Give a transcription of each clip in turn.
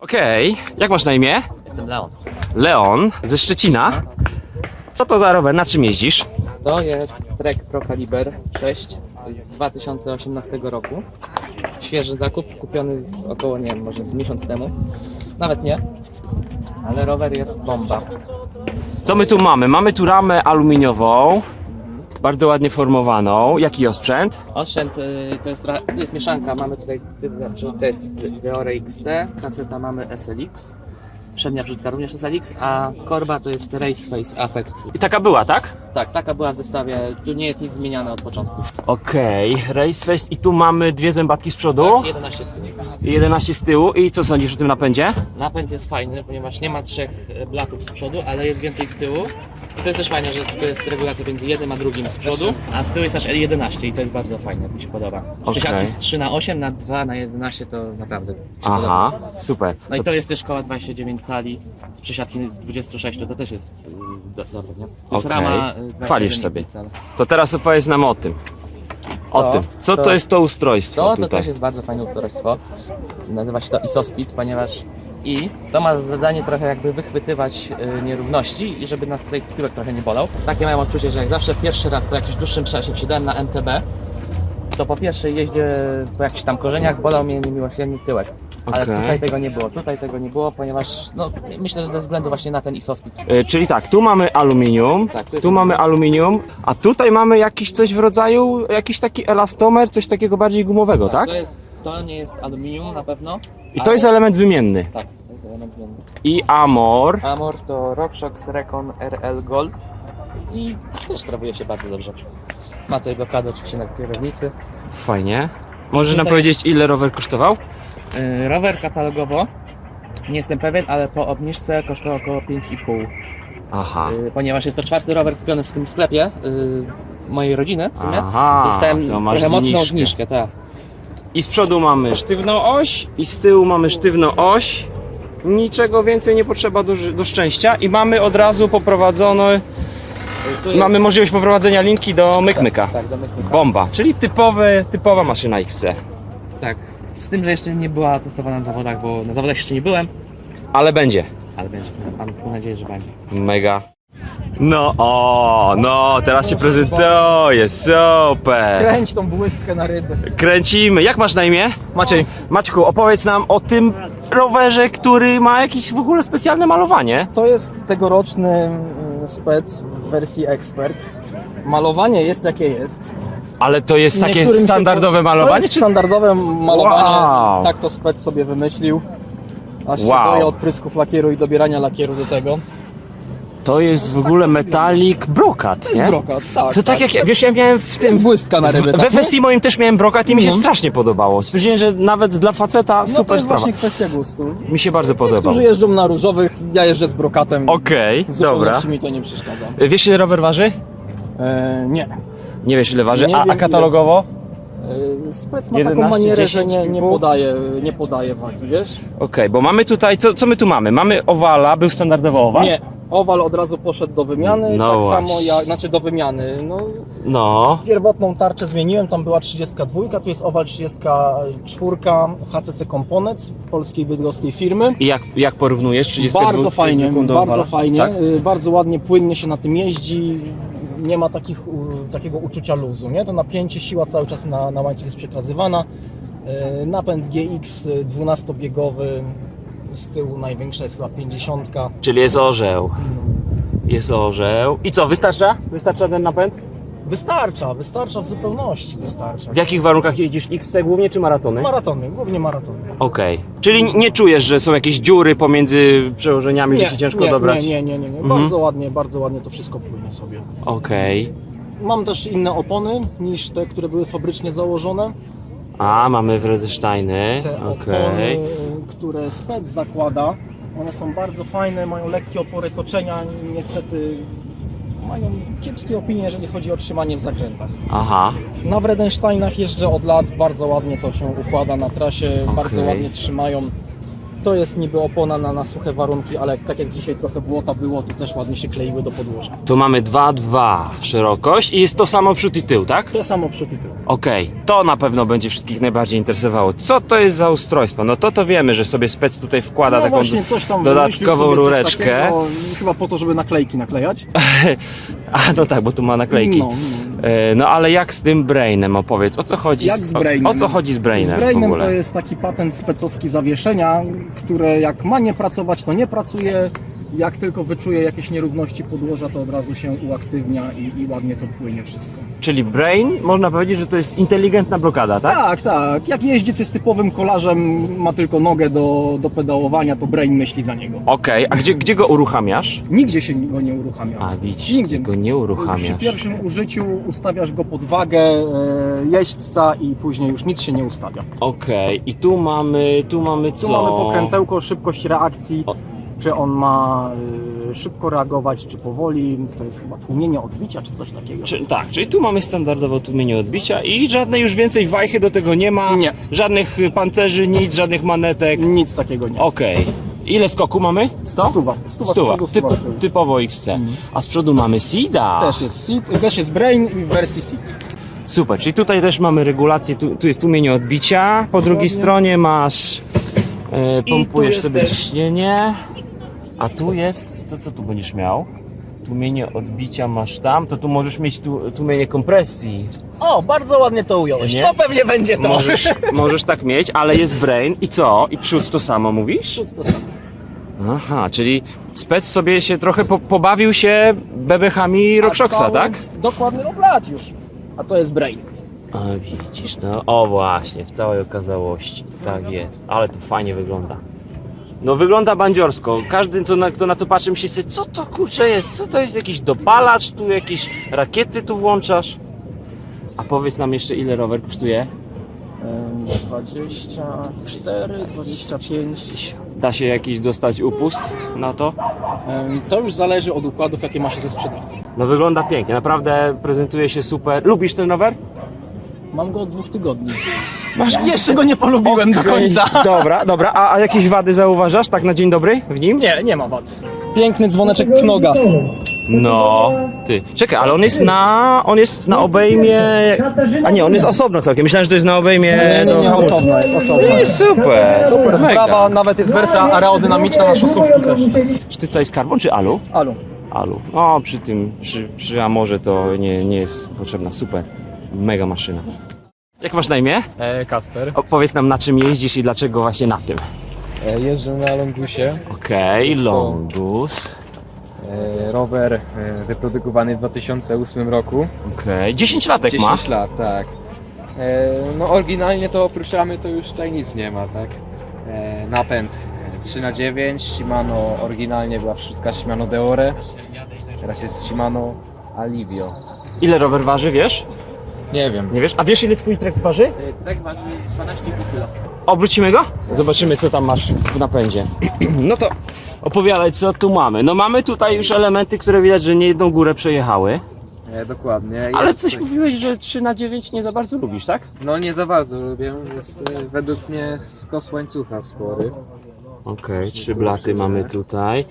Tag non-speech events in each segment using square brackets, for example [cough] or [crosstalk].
Okej, jak masz na imię? Jestem Leon. Leon ze Szczecina. Co to za rower? Na czym jeździsz? To jest Trek Pro Caliber 6 z 2018 roku. Świeży zakup, kupiony z około, nie wiem, może z miesiąc temu. Nawet nie. Ale rower jest bomba. Co my tu mamy? Mamy tu ramę aluminiową, bardzo ładnie formowaną. Jaki osprzęt? Osprzęt y, to jest, ra- jest mieszanka. Mamy tutaj przód, to jest Deore XT, kaseta mamy SLX. Przednia przódka również SLX, a korba to jest Race Face Affect. I taka była, tak? Tak, taka była w zestawie. Tu nie jest nic zmieniane od początku. Okej, Race Face i tu mamy dwie zębatki z przodu Tak, 11 stóp. i 11 z tyłu. I co sądzisz o tym napędzie? Napęd jest fajny, ponieważ nie ma trzech e, blatów z przodu, ale jest więcej z tyłu. I to jest też fajne, że to jest regulacja między jednym a drugim z przodu, a z tyłu jest aż 11 i to jest bardzo fajne, mi się podoba. Okej. Przesiadki z 3 na 8, na 2 na 11 to naprawdę mi się Aha, podoba. super. No i to jest też koła 29 cali z przesiadki z 26, to też jest y, do, dobre, nie? To jest Okej. rama y, 21 Chwalisz sobie. cala. To teraz opowiedz nam o tym. O To- tym. Co to, to- jest to ustrojstwo To, to tutaj? też jest bardzo fajne ustrojstwo. Nazywa się to ISOSPID, ponieważ i to ma za zadanie trochę jakby wychwytywać y, nierówności i żeby nas tutaj tyłek trochę nie bolał. Takie mają odczucie, że jak zawsze pierwszy raz po jakimś dłuższym czasie wsiadałem na MTB, to po pierwszej jeździe po jakichś tam korzeniach bolał mnie niemiłosierny tyłek. Ale Okej. tutaj tego nie było, tutaj tego nie było, ponieważ no, myślę, że ze względu właśnie na ten ISOSPID. E, Czyli tak, tu mamy aluminium, Tak, tu mamy aluminium, a tutaj mamy jakiś coś w rodzaju, jakiś taki elastomer, coś takiego bardziej gumowego, tak? Jest, to nie jest aluminium na pewno. I to ale- jest element wymienny. Tak, to jest element zmienny. I Amor. Amor to RockShox Recon RL Gold i też sprawuje się bardzo dobrze. Ma tutaj blokadę oczywiście na kierownicy. Fajnie. Możesz nam Tutaj powiedzieć, ile rower kosztował? Yy, rower katalogowo, nie jestem pewien, ale po obniżce kosztował około 5,5. Aha. Yy, ponieważ jest to czwarty rower kupiony w tym sklepie yy, mojej rodziny w sumie. Aha, Dostałem to masz trochę mocną zniżkę. zniżkę, tak. I z przodu mamy sztywną oś, i z tyłu mamy sztywną oś. Niczego więcej nie potrzeba do, do szczęścia i mamy od razu poprowadzone, tu jest- mamy możliwość poprowadzenia linki do mykmyka. Tak, do myka. Bomba, czyli typowy, typowa maszyna XC. Tak. Z tym, że jeszcze nie była testowana na zawodach, bo na zawodach jeszcze nie byłem, Ale będzie. ale będzie. Mam nadzieję, że będzie. Mega. No, o, no, teraz się prezentuje, super. Kręć tą błystkę na rybę. Kręcimy. Jak masz na imię? Maciej, Maćku, opowiedz nam o tym rowerze, który ma jakieś w ogóle specjalne malowanie. to jest tegoroczny mm, spec w wersji Expert. Malowanie jest jakie jest. Ale to jest takie Niektórym się standardowe po- To malowanie? jest Czy... standardowe malowanie. Wow. Tak to spec sobie wymyślił. Aż Wow. się boję odprysków lakieru i dobierania lakieru do tego. To jest w ogóle metalik brokat, To jest nie? brokat, tak. Co tak jak ja, wiesz, ja miałem w tym... błystka na ryby. W, tak, we FSI moim też miałem brokat i mi się Mhm. strasznie podobało. Stwierdziłem, że nawet dla faceta No to super jest sprawa. właśnie kwestia gustu. Mi się bardzo podobało. Niektórzy jeżdżą na różowych, ja jeżdżę z brokatem. Okej, W dobra. zupełności mi to nie przeszkadza. Wiesz ile rower waży? E, nie. Nie wiesz ile waży, Nie a, wiem, a katalogowo? E, Spec ma 11, taką manierę, 10, że nie, nie, podaje, nie podaje wagi, wiesz? Okej, bo mamy tutaj, co, co my tu mamy? Mamy owala, był standardowo owal? Nie, owal od razu poszedł do wymiany, No tak właśnie. samo jak, znaczy do wymiany. No, No, pierwotną tarczę zmieniłem, tam była 32, tu jest owal 34 HCC Components polskiej bydgoskiej firmy. i jak, jak porównujesz 32 Bardzo fajnie, do bardzo fajnie, Tak? y, bardzo ładnie, płynnie się na tym jeździ. Nie ma takich, u, takiego uczucia luzu, nie? To napięcie, siła cały czas na, na łańcuch jest przekazywana. Y, Napęd GX 12-biegowy, z tyłu największa jest chyba 50. Czyli jest orzeł. Jest orzeł. I co, wystarcza? Wystarcza ten napęd? Wystarcza, wystarcza w zupełności, wystarcza. W jakich warunkach jeździsz? XC głównie czy maratony? Maratony, głównie maratony. Okej. Czyli nie czujesz, że są jakieś dziury pomiędzy przełożeniami, że ci ciężko nie, dobrać? Nie, nie, nie, nie, nie. Mhm. Bardzo ładnie, bardzo ładnie to wszystko płynie sobie. Okej. Mam też inne opony niż te, które były fabrycznie założone. A, mamy Wredesteiny. Te Okej. opony, które spec zakłada, one są bardzo fajne, mają lekkie opory toczenia, niestety mają kiepskie opinie, jeżeli chodzi o trzymanie w zakrętach. Aha. Na Wredensteinach jeżdżę od lat, bardzo ładnie to się układa na trasie, bardzo Okej. ładnie trzymają. To jest niby opona na, na suche warunki, ale tak jak dzisiaj trochę błota było, to też ładnie się kleiły do podłoża. Tu mamy 2,2 szerokość i jest to samo przód i tył, tak? To samo przód i tył. Okej, to na pewno będzie wszystkich najbardziej interesowało. Co to jest za ustrojstwo? No to to wiemy, że sobie spec tutaj wkłada no taką właśnie, coś tam dodatkową wymyślił sobie coś rureczkę. Takiego, chyba po to, żeby naklejki naklejać. [laughs] A no tak, bo tu ma naklejki. No, no. E, No ale jak z tym brainem opowiedz? O co chodzi? Jak z brainem? O, o co chodzi z brainem, Z w brainem ogóle? to jest taki patent specowski zawieszenia, które jak ma nie pracować, to nie pracuje. Jak tylko wyczuje jakieś nierówności podłoża, to od razu się uaktywnia i, i ładnie to płynie wszystko. Czyli brain, można powiedzieć, że to jest inteligentna blokada, tak? Tak, tak. Jak jeździec jest typowym kolarzem, ma tylko nogę do, do pedałowania, to brain myśli za niego. Okej, a gdzie, gdzie go uruchamiasz? Nigdzie się go nie uruchamia. A widzisz, Nigdzie. go nie Przy uruchamiasz. pierwszym użyciu ustawiasz go pod wagę e, jeźdźca i później już nic się nie ustawia. Okej, i tu mamy, tu mamy co? Tu mamy pokrętełko, szybkość reakcji, O. czy on ma y, szybko reagować, czy powoli. To jest chyba tłumienie odbicia, czy coś takiego. Czy, tak, czyli tu mamy standardowo tłumienie odbicia i żadnej już więcej wajchy do tego nie ma. Nie. Żadnych y, pancerzy, nic, żadnych manetek. Nic takiego nie. Okej. Ile skoku mamy? 100? Stuwa. Stuwa, Stuwa. przodu, stuwa Typ, tyłu. typowo XC. A z przodu mamy SIDA. Też jest seat, też jest brain i w wersji seat. Super, czyli tutaj też mamy regulację, tu, tu jest tłumienie odbicia, po drugiej stronie masz, e, tu pompujesz sobie też- ciśnienie, a tu jest, to co tu będziesz miał? Tłumienie odbicia masz tam, to tu możesz mieć tu, tłumienie kompresji. O, bardzo ładnie to ująłeś. Nie? To pewnie będzie to. Możesz, możesz tak mieć, ale jest brain i co? I przód to samo mówisz? Przód to samo. Aha, czyli spec sobie się trochę po, pobawił się bebechami RockShoxa, tak? Dokładnie od lat już. A to jest brain. A widzisz, no o właśnie, w całej okazałości. Tak jest, ale to fajnie wygląda. No wygląda bandziorsko. Każdy, co na, kto na to patrzy, myśli sobie, co to kurczę jest? Co to jest? Jakiś dopalacz? Tu jakieś rakiety tu włączasz? A powiedz nam jeszcze, ile rower kosztuje? Em, 24, 25. Da się jakiś dostać upust na to? To już zależy od układów, jakie ma się ze sprzedawcy. No wygląda pięknie, naprawdę prezentuje się super. Lubisz ten rower? Mam go od dwóch tygodni. Jeszcze go nie polubiłem do końca. Dobra, dobra. A, a jakieś wady zauważasz tak na dzień dobry w nim? Nie, nie ma wad. Piękny dzwoneczek knoga. No, ty. Czekaj, ale on jest na. On jest na obejmie. A nie, on jest osobno całkiem. Myślałem, że to jest na obejmie Nie, do nie, nie, hamulca. osobna jest, osobna. I super. Super Mega. sprawa, nawet jest wersja aerodynamiczna na szosówki też. Sztyca jest carbon czy alu? Alu. Alu. No, przy tym, przy, przy Amorze to nie, nie jest potrzebna. Super. Mega maszyna. Jak masz na imię? E, Kasper. Opowiedz nam na czym jeździsz i dlaczego właśnie na tym. E, jeżdżę na Longusie. Okej, Jest to- Longus. E, rower e, wyprodukowany w 2008 roku. Okej, 10 latek 10 ma. lat, tak. E, no oryginalnie to oprócz ramy to już tutaj nic nie ma, tak. E, napęd e, 3 na 9 Shimano oryginalnie była wrzutka Shimano Deore. Teraz jest Shimano Alivio. Ile rower waży, wiesz? Nie wiem. Nie wiesz? A wiesz ile twój trek waży? E, Trek waży 12,5 kg. Obrócimy go? Zobaczymy, co tam masz w napędzie. [clears throat] No to opowiadaj, co tu mamy. No mamy tutaj już elementy, które widać, że nie jedną górę przejechały. E, dokładnie. Ale Jest- coś mówiłeś, że 3 na 9 nie za bardzo lubisz, tak? No nie za bardzo lubię. Jest e, według mnie skos łańcucha spory. Okej, trzy blaty mamy tutaj.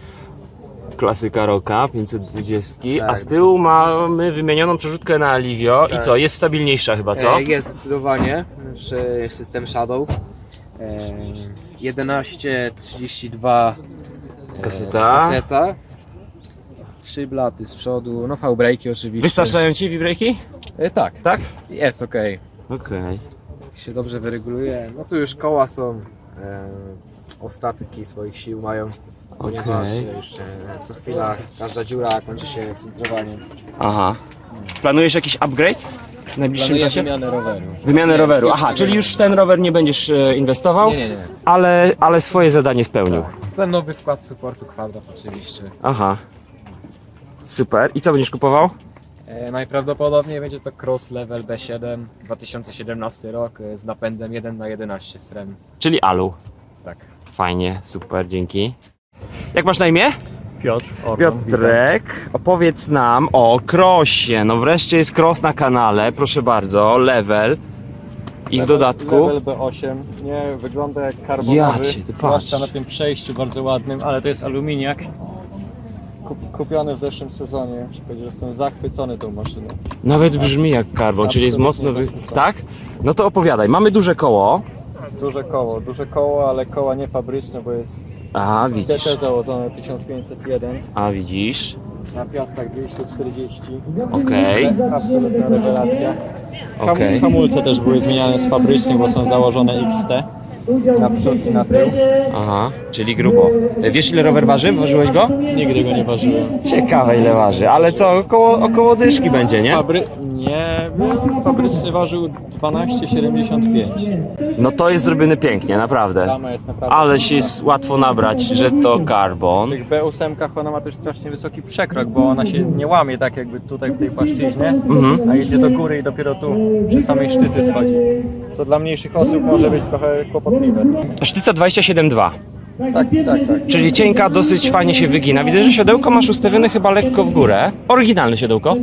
Klasyka Roka 520, a Tak. z tyłu mamy wymienioną przerzutkę na Alivio i Tak. co, jest stabilniejsza chyba, co? E, Jest zdecydowanie, że jest system Shadow. E, 11.32 e, Kaseta. kaseta. Trzy blaty z przodu, no V-breaki oczywiście. Wystarczają ci wibraki? E, tak, Tak? jest ok. Okej. Się dobrze wyreguluje. No tu już koła są. E, ostatki swoich sił mają. Ponieważ Okej. już e, co chwila każda dziura kończy się centrowaniem. Aha. Planujesz jakiś upgrade w najbliższym Planuję czasie? wymianę roweru. Wymianę roweru. Aha, czyli już w ten rower nie będziesz e, inwestował, Nie, nie, nie. Ale, ale swoje zadanie spełnił. Ten nowy wkład supportu kwadrat oczywiście. Aha. Super. I co będziesz kupował? E, najprawdopodobniej będzie to Cross Level B7 2017 rok e, z napędem 1 na 11 strem. Czyli Alu. Tak. Fajnie, super, dzięki. Jak masz na imię? Piotr. Piotrek, opowiedz nam o krosie. No wreszcie jest kros na kanale, proszę bardzo, level. I w dodatku... Level B8 nie wygląda jak karbonowy, Ja cię, ty zwłaszcza patrz. na tym przejściu bardzo ładnym, ale to jest aluminiak. Kup- Kupiony w zeszłym sezonie. Muszę powiedzieć, że jestem zachwycony tą maszyną. Nawet brzmi jak karbon, czyli jest Absolutnie mocno... Wy... Tak? No to opowiadaj. Mamy duże koło. Duże koło, duże koło, ale koła nie fabryczne, bo jest A, TT widzisz. założone 1501 A, widzisz. na piastach 240. Okej. Absolutna rewelacja. Ham- Okej. Hamulce też były zmieniane z fabrycznie, bo są założone XT na przód i na tył. Aha, czyli grubo. Wiesz ile rower waży? Ważyłeś go? Nigdy go nie ważyłem. Ciekawe ile waży, ale co, około, około dyszki będzie, nie? Fabry... Nie, fabrycznie ważył 12,75. No to jest zrobione pięknie, naprawdę. Jest naprawdę Ale się jest łatwo nabrać, że to W karbon. tych B8 ona ma też strasznie wysoki przekrok, bo ona się nie łamie tak jakby tutaj w tej płaszczyźnie, Mhm. a idzie do góry i dopiero tu przy samej sztycy schodzi. Co dla mniejszych osób może być trochę kłopotliwe. Sztyca 27,2. Tak, tak, tak. Czyli cienka, dosyć fajnie się wygina. Widzę, że siodełko masz ustawione chyba lekko w górę. Oryginalne siodełko.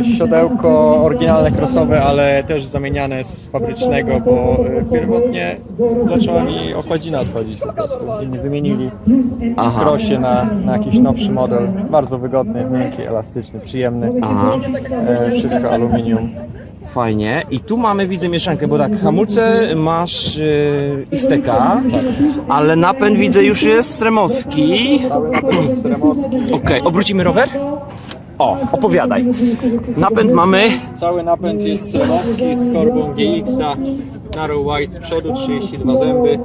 E, siodełko oryginalne crossowe, ale też zamieniane z fabrycznego, bo e, pierwotnie zaczęła mi okładzina odchodzić po prostu. Inni wymienili w Aha. krosie na, na jakiś nowszy model. Bardzo wygodny, miękki, elastyczny, przyjemny. Aha, E, wszystko aluminium. Fajnie. I tu mamy, widzę, mieszankę, bo tak, hamulce masz yy, XTK, ale napęd widzę już jest Sremowski. Cały napęd jest. Okej, obrócimy rower? O, opowiadaj. Napęd mamy Cały napęd jest remowski z korbą GX-a. Narrow White z przodu, 32 zęby.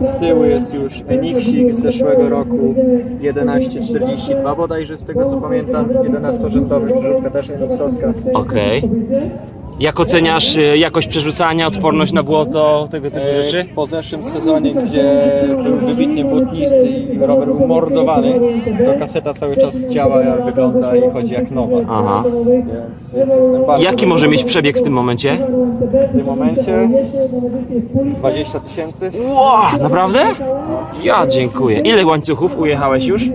Z tyłu jest już Enixik z zeszłego roku 1142 bodajże z tego co pamiętam. 11-rzędowy, przerzutka też Linuxowska. Okej. Jak oceniasz y, jakość przerzucania, odporność na błoto, tego typu E, rzeczy? Po zeszłym sezonie, gdzie był wybitnie błotnisty i rower był mordowany, to kaseta cały czas działa, jak wygląda i chodzi jak nowa. Aha. Więc, więc jestem bardzo Jaki może mieć przebieg w tym momencie? w tym momencie? Z 20 tysięcy? Ło, naprawdę? Ja dziękuję. Ile łańcuchów ujechałeś już?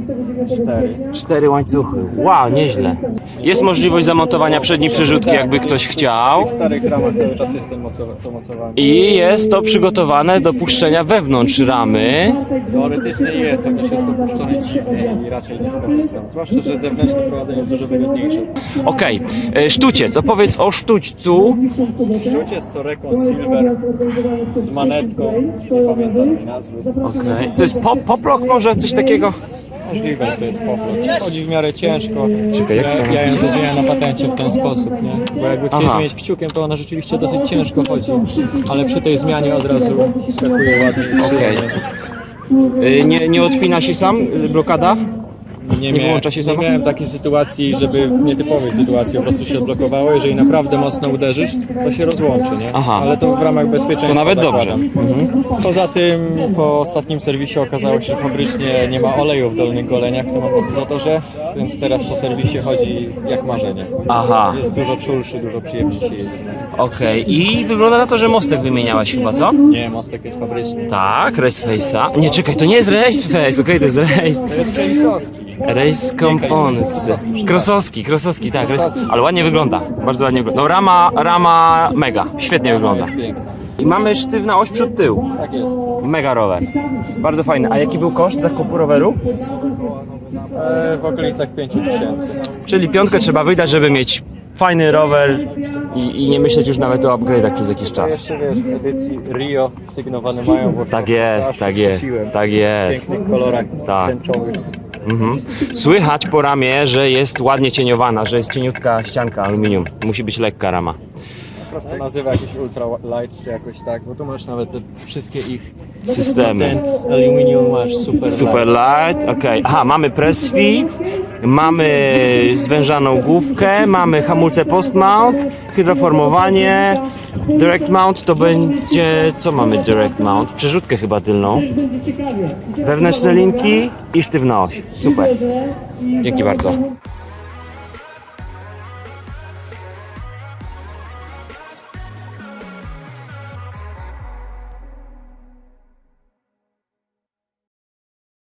Cztery. Cztery łańcuchy. Wow, nieźle. Jest możliwość zamontowania przedniej przerzutki, jakby ktoś chciał. W starych ramach cały czas jest ten mocowa- to mocowanie. I jest to przygotowane do puszczenia wewnątrz ramy. Teoretycznie jest, chociaż jest to puszczone dziwnie i raczej nie skorzystam. Zwłaszcza, że zewnętrzne prowadzenie jest dużo wygodniejsze. Okej, e, sztuciec. Opowiedz o sztućcu. Szczucie jest to Recon Silver z manetką, nie pamiętam jej nazwy. Okej. To jest pop, poplok może? Coś takiego? Możliwe, że to jest poplot. Chodzi w miarę ciężko. Czekaj, jak ja, to- ja ją rozwijałem na patencie w ten sposób, nie? Bo jakby chcieć Aha. zmienić kciukiem, to ona rzeczywiście dosyć ciężko chodzi. Ale przy tej zmianie od razu skakuje ładnie i Okej. przyjemnie. E, Nie, nie odpina się sam? e, Blokada? Nie mia- wyłącza się? Nie miałem takiej sytuacji, żeby w nietypowej sytuacji po prostu się odblokowało. Jeżeli naprawdę mocno uderzysz, to się rozłączy, nie? Aha. Ale to w ramach bezpieczeństwa To nawet dobrze. zakładam. Poza tym po ostatnim serwisie okazało się, że fabrycznie nie ma oleju w dolnych goleniach w tym amortyzatorze, więc teraz po serwisie chodzi jak marzenie. Aha, Jest dużo czulszy, dużo przyjemniej się jedzie. okej. I wygląda na to, że mostek wymieniałaś chyba, co? Nie, mostek jest fabryczny. Tak, Race Face'a. Nie, czekaj, to nie jest Race Face, okej, to jest Race. To jest Kalisowski. Race Components. Krosowski. Krosowski, tak. Race, ale ładnie wygląda, bardzo ładnie wygląda. No rama, rama mega, świetnie wygląda. Jest piękny. I mamy sztywna oś przód tył. Tak jest. Mega rower. Bardzo fajny. A jaki był koszt zakupu roweru? E, w okolicach 5000. Czyli piątkę trzeba wydać, żeby mieć fajny rower i, i nie myśleć już nawet o upgrade'ach przez jakiś To czas. jeszcze wiesz, w edycji Rio sygnowane mają w Tak jest, tak jest, tak W jest. pięknych kolorach Tak. tęczowych. Mhm. Słychać po ramie, że jest ładnie cieniowana, że jest cieniutka ścianka aluminium. Musi być lekka rama. Po prostu nazywa jakieś ultra light czy jakoś tak, bo tu masz nawet te wszystkie ich Systemy. Ten z aluminium masz super, Super light. light, okej. Aha, mamy press fit, mamy zwężaną główkę, mamy hamulce post mount, hydroformowanie, direct mount to będzie, co mamy direct mount? Przerzutkę chyba tylną. Wewnętrzne linki i sztywna oś. Super. Dzięki bardzo.